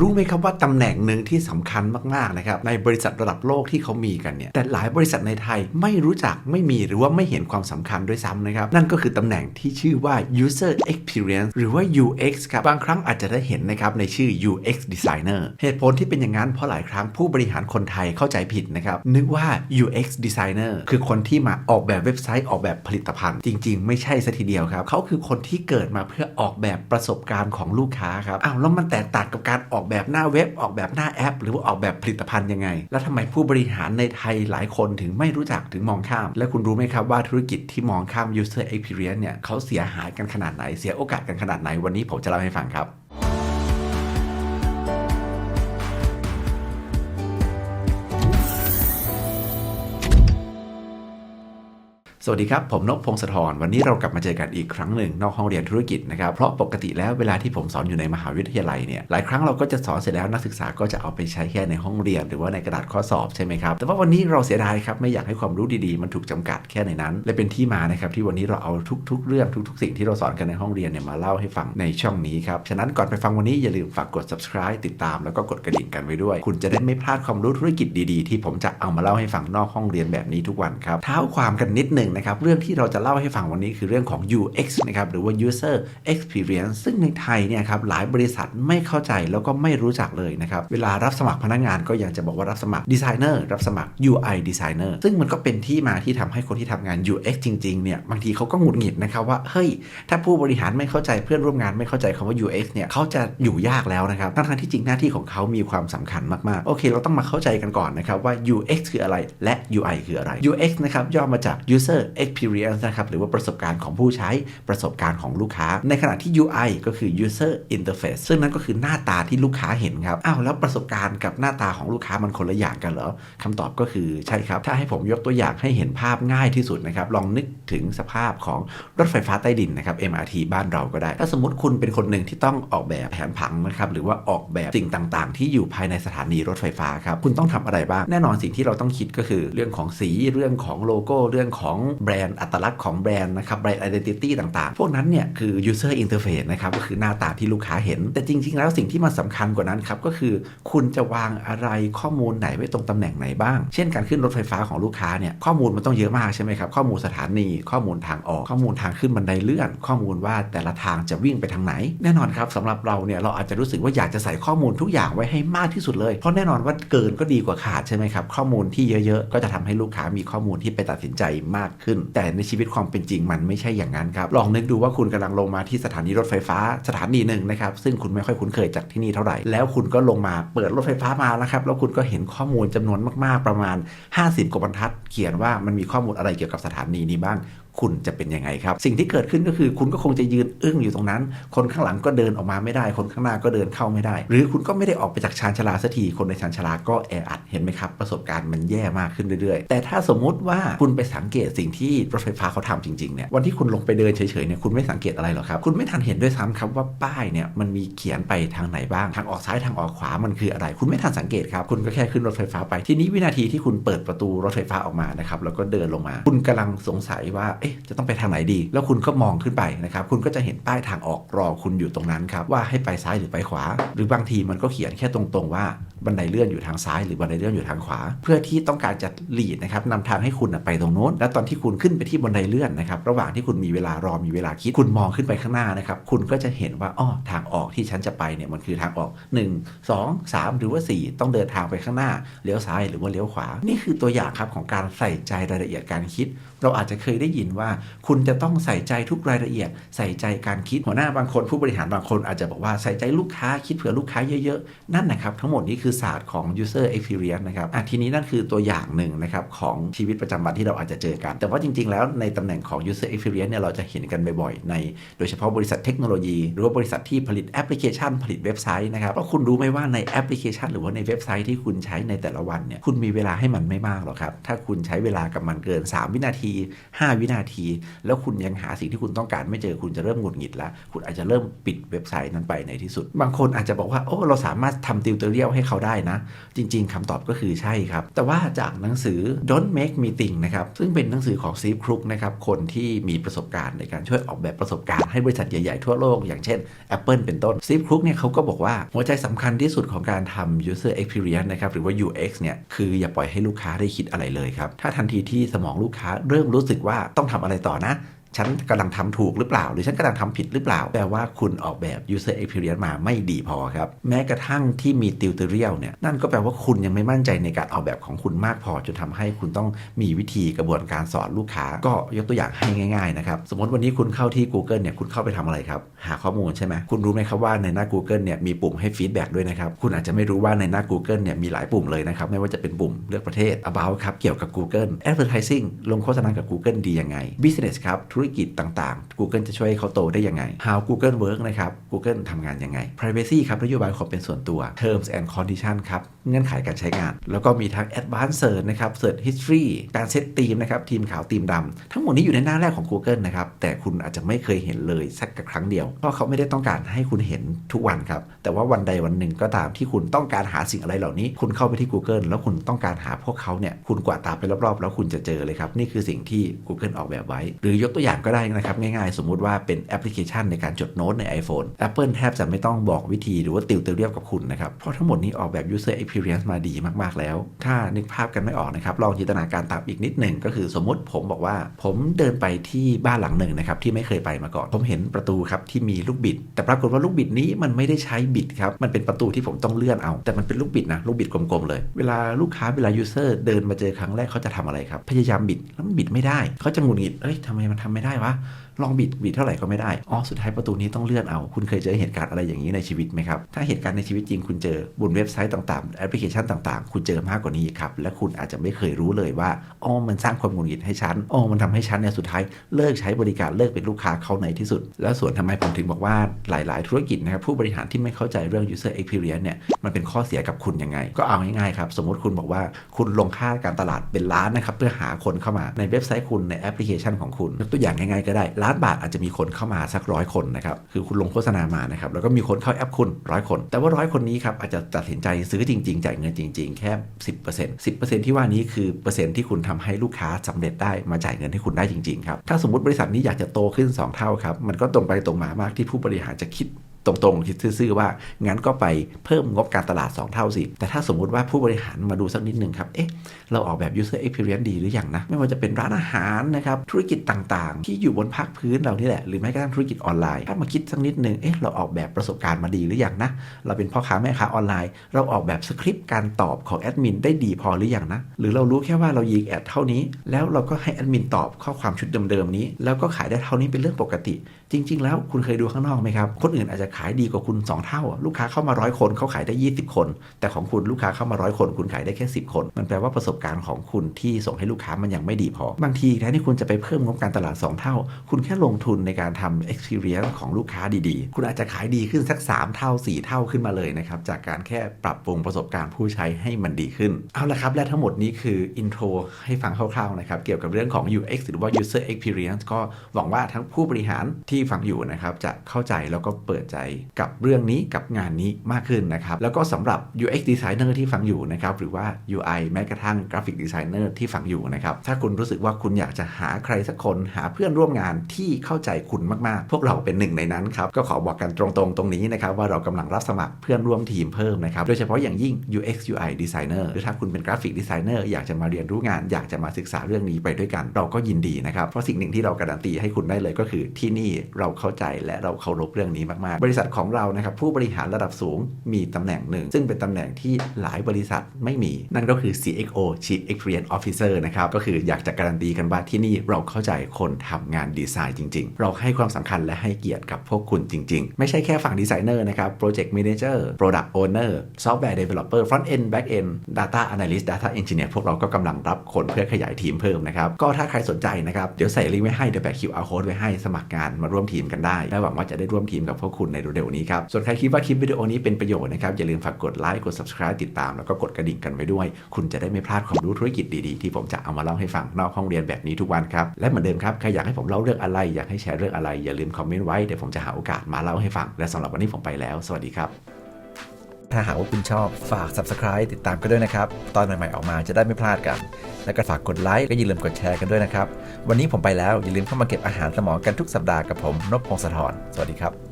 รู้ไหมครับว่าตำแหน่งหนึ่งที่สำคัญมากๆนะครับในบริษัทระดับโลกที่เขามีกันเนี่ยแต่หลายบริษัทในไทยไม่รู้จักไม่มีหรือว่าไม่เห็นความสำคัญด้วยซ้ำนะครับ นั่นก็คือตำแหน่งที่ชื่อว่า user experience หรือว่า UX ครับบางครั้งอาจจะได้เห็นนะครับในชื่อ UX designer เหตุผลที่เป็นอย่างนั้นเพราะหลายครั้งผู้บริหารคนไทยเข้าใจผิดนะครับนึกว่า UX designer คือคนที่มาออกแบบเว็บไซต์ออกแบบผลิตภัณฑ์ จริง ๆ ไม่ใช่ซะทีเดียวครับเขาคือคนที่เกิดมาเพื่อออกแบบประสบการณ์ของลูกค้าครับอ้าวแล้วมันแตกต่างกับการออกอกแบบหน้าเว็บ ออกแบบหน้าแอป หรือว่าออกแบบผลิตภัณฑ์ยังไง แล้วทำไมผู้บริหารในไทยหลายคนถึงไม่รู้จักถึงมองข้าม และคุณรู้ไหมครับว่าธุรกิจที่มองข้าม user experience เนี่ยเขาเสียหายกันขนาดไหนเสียโอกาสกันขนาดไหนวันนี้ผมจะเล่าให้ฟังครับ สวัสดีครับ ผมนพพงศธรวันนี้เรากลับมาเจอกันอีกครั้งหนึ่งนอกห้องเรียนธุรกิจนะครับเพราะปกติแล้วเวลาที่ผมสอนอยู่ในมหาวิทยาลัยเนี่ยหลายครั้งเราก็จะสอนเสร็จแล้วนักศึกษาก็จะเอาไปใช้แค่ในห้องเรียน หรือว่าในกระดาษข้อสอบใช่ไหมครับแต่ว่าวันนี้เราเสียดายครับไม่อยากให้ความรู้ดีๆ มันถูกจำกัดแค่ในนั้น และเป็นที่มานะครับที่วันนี้เราเอาทุก ๆ เรื่องทุก ๆ สิ่งที่เราสอนกันในห้องเรียนเนี่ยมาเล่าให้ฟังในช่องนี้ครับฉะนั้นก่อนไปฟังวันนี้อย่าลืมฝากกด subscribe ติดตามแล้วก็กดกระดิ่งกันไว้ด้วย คุณจะได้ไม่พลาดความรู้ธุรกิจดีๆ ที่ผมจะเอามาเล่าให้ฟังนอกห้องเรียนแบบนี้ทุกวันครับเท้าความกันนิดหนึ่งนะครับ เรื่องที่เราจะเล่าให้ฟังวันนี้คือเรื่องของ UX นะครับ หรือว่า User Experience ซึ่งในไทยเนี่ยครับหลายบริษัทไม่เข้าใจแล้วก็ไม่รู้จักเลยนะครับ เวลารับสมัครพนักงานก็ยังจะบอกว่ารับสมัครดีไซเนอร์รับสมัคร UI Designer ซึ่งมันก็เป็นที่มาที่ทำให้คนที่ทำงาน UX จริงๆเนี่ยบางทีเขาก็หงุดหงิดนะครับว่าเฮ้ยถ้าผู้บริหารไม่เข้าใจเพื่อนร่วมงานไม่เข้าใจคำว่า UX เนี่ยเขาจะอยู่ยากแล้วนะครับทั้งที่จริงหน้าที่ของเขามีความสำคัญมากๆโอเค เราต้องมาเข้าใจกันก่อนนะครับว่า UX คืออะไรและ UI คืออะไร UX นะครับย่อมาจาก User Experience นะครับหรือว่าประสบการณ์ของผู้ใช้ประสบการณ์ของลูกค้า ในขณะที่ UI ก็คือ User Interface ซึ่งนั่นก็คือหน้าตาที่ลูกค้าเห็นครับอ้าวแล้วประสบการณ์กับหน้าตาของลูกค้ามันคนละอย่างกันเหรอคำตอบก็คือใช่ครับ ถ้าให้ผมยกตัวอย่างให้เห็นภาพง่ายที่สุดนะครับลองนึกถึงสภาพของรถไฟฟ้าใต้ดินนะครับ MRT บ้านเราก็ได้ ถ้าสมมติคุณเป็นคนหนึ่งที่ต้องออกแบบแผนผังนะครับหรือว่าออกแบบสิ่งต่างๆ ที่อยู่ภายในสถานีรถไฟฟ้าครับคุณต้องทำอะไรบ้างแน่นอนสิ่งที่เราต้องคิดก็คือเรื่องของสีเรื่องของโลโก้เรื่องของแบรนด์อัตลักษณ์ของแบรนด์นะครับแบรนด์ identity ต่างๆ พวกนั้นเนี่ยคือ user interface นะครับก็คือหน้าตาที่ลูกค้าเห็น แต่จริง ๆ แล้วสิ่งที่มันสาคัญกว่านั้นครับก็คือคุณจะวางอะไรข้อมูลไหนไว้ตรงตำแหน่งไหนบ้าง เช่นการขึ้นรถไฟฟ้าของลูกค้าเนี่ยข้อมูลมันต้องเยอะมากใช่ไหมครับข้อมูลสถานีข้อมูลทางออกข้อมูลทางขึ้นบันไดเลื่อน ข้อมูลว่าแต่ละทางจะวิ่งไปทางไหน แน่นอนครับสำหรับเราเนี่ยเราอาจจะรู้สึกว่าอยากจะใส่ข้อมูลทุกอย่างไว้ให้มากที่สุดเลยเพราะแน่นอนว่าเกินก็ดีกว่าขาดใช่ไหมครับข้อมูลที่เยอะๆก็จะทำให้ลูกค้ามีข้อมูลที่ไปตัดสินใจมากขึ้น แต่ในชีวิตความเป็นจริงมันไม่ใช่อย่างนั้นครับ ลองนึกดูว่าคุณกำลังลงมาที่สถานีรถไฟฟ้าสถานีหนึ่งนะครับซึ่งคุณไม่ค่อยคุ้นเคยจากที่นี่เท่าไหร่ แล้วคุณก็ลงมาเปิดรถไฟฟ้ามาแล้วครับแล้วคุณก็เห็นข้อมูลจำนวนมากๆประมาณ 50กว่าบรรทัด เขียนว่ามันมีข้อมูลอะไรเกี่ยวกับสถานีนี้บ้างคุณจะเป็นยังไงครับ สิ่งที่เกิดขึ้นก็คือคุณก็คงจะยืนอึ้งอยู่ตรงนั้น คนข้างหลังก็เดินออกมาไม่ได้ คนข้างหน้าก็เดินเข้าไม่ได้ หรือคุณก็ไม่ได้ออกไปจากชานชาลาสักทีคนในชานชาลาก็แออัดเห็นไหมครับ ประสบการณ์มันแย่มากขึ้นเรื่อยๆ แต่ถ้าสมมุติว่าคุณไปสังเกตสิ่งที่รถไฟฟ้าเขาทำจริงๆเนี่ยวันที่คุณลงไปเดินเฉยๆเนี่ยคุณไม่สังเกตอะไรหรอกครับ คุณไม่ทันเห็นด้วยซ้ำครับว่าป้ายเนี่ยมันมีเขียนไปทางไหนบ้าง ทางออกซ้ายทางออกขวามันคืออะไร คุณไม่ทันสังเกตครับคุณก็แค่ขึ้นรถไฟฟ้าไปทีนี้วินาทีที่คุณเปิดประตูรถไฟฟ้าออกมานะครับแล้วก็เดินลงมา คุณกำลังสงสัยว่าเอ๊ะจะต้องไปทางไหนดี แล้วคุณก็มองขึ้นไปนะครับคุณก็จะเห็นป้ายทางออกรอคุณอยู่ตรงนั้นครับว่าให้ไปซ้ายหรือไปขวา หรือบางทีมันก็เขียนแค่ตรงๆว่าบันไดเลื่อนอยู่ทางซ้าย หรือบันไดเลื่อนอยู่ทางขวา เพื่อที่ต้องการจะหลีดนะครับนำทางให้คุณไปตรงโน้น แล้วตอนที่คุณขึ้นไปที่บันไดเลื่อนนะครับ ระหว่างที่คุณมีเวลารอมีเวลาคิดคุณมองขึ้นไปข้างหน้านะครับ คุณก็จะเห็นว่าอ้อทางออกที่ฉันจะไปเนี่ยมันคือทางออก 1 2 3 หรือว่า 4 ต้องเดินทางไปข้างหน้าเลี้ยวซ้ายหรือว่าเลี้ยวขวา นี่คือตัวอย่างครับของการใส่ใจรายละเอียดการคิด เราอาจจะเคยได้ยินว่า คุณจะต้องใส่ใจทุกรายละเอียด ใส่ใจการคิดหัวหน้าบางคนผู้บริหารบางคนอาจจะบอกว่าใส่ใจลูกค้าคิดเผื่อลูกค้าเยอะๆ นั่นนะครับทั้งหมดนี้คือศาสตร์ของ user experience นะครับอะทีนี้นั่นคือตัวอย่างหนึ่งนะครับของชีวิตประจำวันที่เราอาจจะเจอกันแต่ว่าจริง ๆ แล้วในตำแหน่งของ user experience เนี่ยเราจะเห็นกันบ่อยๆ ในโดยเฉพาะบริษัทเทคโนโลยี หรือว่าบริษัทที่ผลิตแอปพลิเคชันผลิตเว็บไซต์นะครับเพราะคุณรู้ไหมว่าในแอปพลิเคชัน หรือว่าในเว็บไซต์ที่คุณใช้ในแต่ละวันเนี่ยคุณมีเวลาให้มันไม่มากหรอกครับ ถ้าคุณใช้เวลากับมันเกิน 3 วินาที 5 วินาที แล้วคุณยังหาสิ่งที่คุณต้องการไม่เจอคุณจะเริ่มหงุดหงิดแล้ว คุณอาจจะเริ่มปิดเว็บไซต์นั้นไปในที่สุด บางคนอาจจะบอกว่าโอ้เราสามารถทำติวเตอร์เรียลให้เขาได้นะ จริง ๆคำตอบก็คือใช่ครับแต่ว่าจากหนังสือ Don't Make Me Think นะครับซึ่งเป็นหนังสือของซีฟครุกนะครับคนที่มีประสบการณ์ในการช่วยออกแบบประสบการณ์ให้บริษัทใหญ่ๆทั่วโลกอย่างเช่น Apple เป็นต้นซีฟครุกเนี่ยเขาก็บอกว่าหัวใจสำคัญที่สุดของการทำ user experience นะครับหรือว่า UX เนี่ยคืออย่าปล่อยให้ลูกค้าได้คิดอะไรเลยครับถ้าทันทีที่สมองลูกค้าเริ่มรู้สึกว่าต้องทำอะไรต่อนะ ฉันกำลังทำถูกหรือเปล่า หรือฉันกำลังทำผิดหรือเปล่า แปลว่าคุณออกแบบ user experience มาไม่ดีพอครับ แม้กระทั่งที่มี tutorial เนี่ย นั่นก็แปลว่าคุณยังไม่มั่นใจในการออกแบบของคุณมากพอ จนทำให้คุณต้องมีวิธีกระบวนการสอนลูกค้า ก็ยกตัวอย่างให้ง่ายๆนะครับ สมมติวันนี้คุณเข้าที่ Google เนี่ย คุณเข้าไปทำอะไรครับ หาข้อมูลใช่ไหมคุณรู้ไหมครับว่าในหน้า Google เนี่ยมีปุ่มให้ feedback ด้วยนะครับ คุณอาจจะไม่รู้ว่าในหน้า Google เนี่ยมีหลายปุ่มเลยนะครับ ไม่ว่าจะเป็นปุ่มเลือกประเทศ about ครับ เกี่ยวกับ Google advertising ลงโฆษณากับ Google ดียังไง business ครับธุรรกิจต่างๆ Google จะช่วยให้เขาโตได้ยังไง how Google work นะครับ Google ทำงานยังไง privacy ครับนโยบายความเป็นส่วนตัว terms and condition ครับเงื่อนไขการใช้งาน แล้วก็มีทั้ง advanced search นะครับ search history การเซตทีมนะครับทีมขาวทีมดำทั้งหมดนี้อยู่ในหน้าแรกของ Google นะครับ แต่คุณอาจจะไม่เคยเห็นเลยสักครั้งเดียว เพราะเขาไม่ได้ต้องการให้คุณเห็นทุกวันครับ แต่ว่าวันใดวันหนึ่งก็ตามที่คุณต้องการหาสิ่งอะไรเหล่านี้ คุณเข้าไปที่ Google แล้วคุณต้องการหาพวกเขาเนี่ยคุณกวาดตาไปรอบๆ แล้วคุณจะเจอเลยครับนี่คือสิ่งที่ Google ออกแบบไว้ หรือยกตัวอย่างก็ได้นะครับง่ายๆ สมมุติว่าเป็นแอปพลิเคชันในการจดโน้ตใน iPhone Apple แทบจะไม่ต้องบอกวิธีหรือว่าติวเตเรียบกับคุณนะครับเพราะทั้งหมดนี้ออกแบบ user experience มาดีมากๆแล้ว ถ้านึกภาพกันไม่ออกนะครับ ลองจินตนาการตามอีกนิดหนึ่งก็คือสมมติผมบอกว่า ผมเดินไปที่บ้านหลังหนึ่งนะครับที่ไม่เคยไปมาก่อน ผมเห็นประตูครับที่มีลูกบิด แต่ปรากฏว่าลูกบิดนี้มันไม่ได้ใช้บิดครับมันเป็นประตูที่ผมต้องเลื่อนเอา แต่มันเป็นลูกบิดนะลูกบิดกลมๆเลย เวลาลูกค้าเวลา user เดินมาเจอครั้งแรกเขาจะทำอะไรครับพยายามบิดแล้วมันบิดไม่ได้เขาจะหงุดหงิดเอ้ยทำไมมันทำไม่ได้วะ ลองบิดบิดเท่าไหร่ก็ไม่ได้ อ๋อ สุดท้ายประตูนี้ต้องเลื่อนเอา คุณเคยเจอเหตุการณ์อะไรอย่างนี้ในชีวิตไหมครับ ถ้าเหตุการณ์ในชีวิตจริงคุณเจอบนเว็บไซต์ต่างๆ แอปพลิเคชันต่างๆ คุณเจอมากกว่านี้ครับ และคุณอาจจะไม่เคยรู้เลยว่า อ๋อ มันสร้างความหงุดหงิดให้ฉัน อ๋อ มันทำให้ฉันเนี่ยสุดท้ายเลิกใช้บริการเลิกเป็นลูกค้าเขาในที่สุด แล้วส่วนทำไมผมถึงบอกว่าหลาย ๆ ธุรกิจนะครับผู้บริหารที่ไม่เข้าใจเรื่อง user experience เนี่ยมันเป็นข้อเสียกับคุณยังไง ก็เอาง่ายๆครับสมมติคุณบอกว่าคุณลงค่าการตลาดเป็นล้านนะครับเพื่อหาคนเข้ามาในเว็บไซต์คุณในแอปพลิเคชันของคุณยกตัวอย่างง่ายๆก็ได้ล้านบาทอาจจะมีคนเข้ามาสักร้อยคนนะครับ คือคุณลงโฆษณามานะครับ แล้วก็มีคนเข้าแอปคุณร้อยคน แต่ว่าร้อยคนนี้ครับอาจจะตัดสินใจซื้อจริงๆ จ่ายเงินจริง ๆ แค่ 10% 10%ที่ว่านี้คือเปอร์เซ็นต์ที่คุณทำให้ลูกค้าสำเร็จได้มาจ่ายเงินให้คุณได้จริงๆครับ ถ้าสมมติบริษัทนี้อยากจะโตขึ้น 2 เท่าครับ มันก็ตรงไปตรงมามากที่ผู้บริหารจะคิด ตรงๆคิดซื่อๆว่า งั้นก็ไปเพิ่มงบการตลาด 2 เท่าสิ แต่ถ้าสมมุติว่าผู้บริหารมาดูสักนิดหนึ่งครับ เอ๊ะ เราออกแบบ user experience ดีหรืออยังนะ ไม่ว่าจะเป็นร้านอาหารนะครับ ธุรกิจต่างๆ ที่อยู่บนภาคพื้นเรานี่แหละ หรือแม้กระทั่งธุรกิจออนไลน์ ถ้ามาคิดสักนิดหนึ่งเอ๊ะ เราออกแบบประสบการณ์มาดีหรืออยังนะ เราเป็นพ่อค้าแม่ค้าออนไลน์ เราออกแบบสคริปต์การตอบของแอดมินได้ดีพอหรืออยังนะ หรือเรารู้แค่ว่าเรายิงแอดเท่านี้ แล้วเราก็ให้แอดมินตอบข้อความชุดเดิมๆนี้ แล้วก็ขายได้เท่านี้เป็นเรื่องปกติ จริง ๆ แล้วคุณเคยดูข้างนอกไหมครับคนอื่นอาจจะขายดีกว่าคุณ 2 เท่า ลูกค้าเข้ามาร้อยคนเขาขายได้ 20 คน แต่ของคุณลูกค้าเข้ามาร้อยคน คุณขายได้แค่ 10 คน มันแปลว่าประสบการณ์ของคุณที่ส่งให้ลูกค้ามันยังไม่ดีพอ บางทีแทนที่คุณจะไปเพิ่มงบการตลาด 2 เท่า คุณแค่ลงทุนในการทำ experience ของลูกค้าดีๆ คุณอาจจะขายดีขึ้นสัก 3 เท่า 4 เท่าขึ้นมาเลยนะครับจากการแค่ปรับปรุงประสบการณ์ผู้ใช้ให้มันดีขึ้นเอาละครับและทั้งหมดนี้คือ intro ให้ฟังคร่าวๆนะครับเกี่ยวกับเรื่องของ UX หรือว่า user experience ก็หวังว่าทั้งผู้บริหารที่ฟังอยู่นะครับจะเข้าใจแล้วก็เปิดใจกับเรื่องนี้กับงานนี้มากขึ้นนะครับ แล้วก็สำหรับ UX designer ที่ฟังอยู่นะครับหรือว่า UI แม้กระทั่ง graphic designer ที่ฟังอยู่นะครับถ้าคุณรู้สึกว่าคุณอยากจะหาใครสักคนหาเพื่อนร่วมงานที่เข้าใจคุณมาก ๆ พวกเราเป็นหนึ่งในนั้นครับก็ขอบอกกันตรง ๆ ตรงนี้นะครับว่าเรากำลังรับสมัครเพื่อนร่วมทีมเพิ่มนะครับโดยเฉพาะอย่างยิ่ง UX UI designer หรือถ้าคุณเป็น graphic designer อยากจะมาเรียนรู้งาน อยากจะมาศึกษาเรื่องนี้ไปด้วยกัน เราก็ยินดีนะครับเพราะสิ่งหนึ่งที่เราการันตีให้คุณได้เลยก็คือที่นี่เราเข้าใจและเราเคารพเรื่องนี้มากๆบริษัทของเรานะครับผู้บริหารระดับสูงมีตำแหน่งหนึ่ง ซึ่งเป็นตำแหน่งที่หลายบริษัทไม่มี นั่นก็คือ CXO Chief Experience Officer นะครับ ก็คืออยากจะการันตีกันว่าที่นี่เราเข้าใจคนทำงานดีไซน์จริง ๆ เราให้ความสำคัญและให้เกียรติกับพวกคุณจริง ๆ ไม่ใช่แค่ฝั่งดีไซเนอร์นะครับ Project Manager Product Owner Software Developer Front End Back End Data Analyst Data Engineer พวกเราก็กำลังรับคนเพื่อขยายทีมเพิ่มนะครับ ก็ถ้าใครสนใจนะครับ เดี๋ยวใส่ลิงก์ไว้ให้ เดี๋ยวแปะ QR code ไว้ให้สมัครงานมาร่วมมทีมกันได้ และหวังว่าจะได้ร่วมทีมกับพวกคุณในเร็วๆนี้ครับ ส่วนใครคิดว่าคลิปวิดีโอนี้เป็นประโยชน์นะครับ อย่าลืมฝากกดไลค์กด subscribe ติดตาม แล้วก็กดกระดิ่งกันไว้ด้วย คุณจะได้ไม่พลาดความรู้ธุรกิจดีๆ ที่ผมจะเอามาเล่าให้ฟังนอกห้องเรียนแบบนี้ทุกวันครับและเหมือนเดิมครับใครอยากให้ผมเล่าเรื่องอะไรอยากให้แชร์เรื่องอะไรอย่าลืมคอมเมนต์ไว้เดี๋ยวผมจะหาโอกาสมาเล่าให้ฟังและสำหรับวันนี้ผมไปแล้ว สวัสดีครับถ้าหากว่าคุณชอบฝาก subscribe ติดตามกันด้วยนะครับ ตอนใหม่ ๆ ออกมาจะได้ไม่พลาดกัน แล้วก็ฝากกดไลค์ก็อย่าลืมกดแชร์กันด้วยนะครับ วันนี้ผมไปแล้ว อย่าลืมเข้ามาเก็บอาหารสมองกันทุกสัปดาห์กับผมนพพงศธรสวัสดีครับ